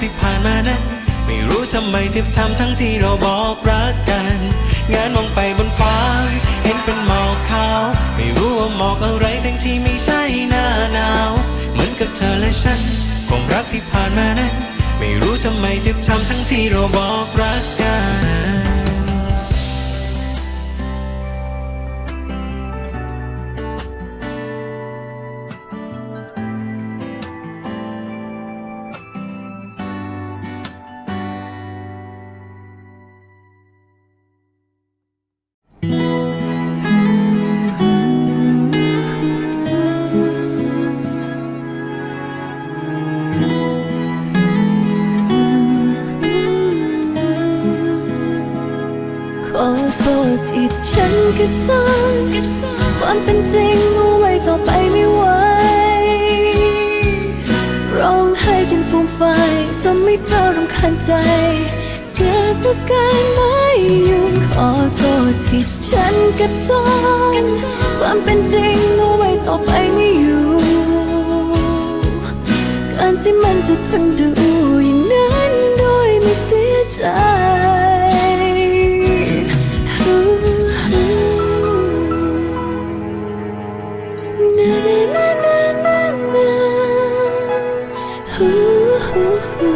ที่ผ่านมานั้น ไม่รู้ทำไมเทียบช้ำทั้งที่เราบอกรักกัน งานมองไปบนฟ้า เห็นเป็นหมอกขาว ไม่รู้ว่าหมอกอะไรทั้งที่ไม่ใช่หน้าหนาว เหมือนกับเธอและฉันความรักที่ผ่านมานั้น ไม่รู้ทำไมเจ็บช้ำทั้งที่เราบอกรักกัน โทษที่ฉันก็สร้างความเป็นจริงเอาไว้ต่อไปไม่ไหวร้องไห้จนฟูมไฟทำให้เธอรำคาญใจเกิดประการไม่ยุ่งขอโทษที่ฉันก็สร้างความเป็นจริงเอาไว้ต่อไปไม่อยู่การที่มันจะทนดู 啦啦啦啦啦啦呼呼呼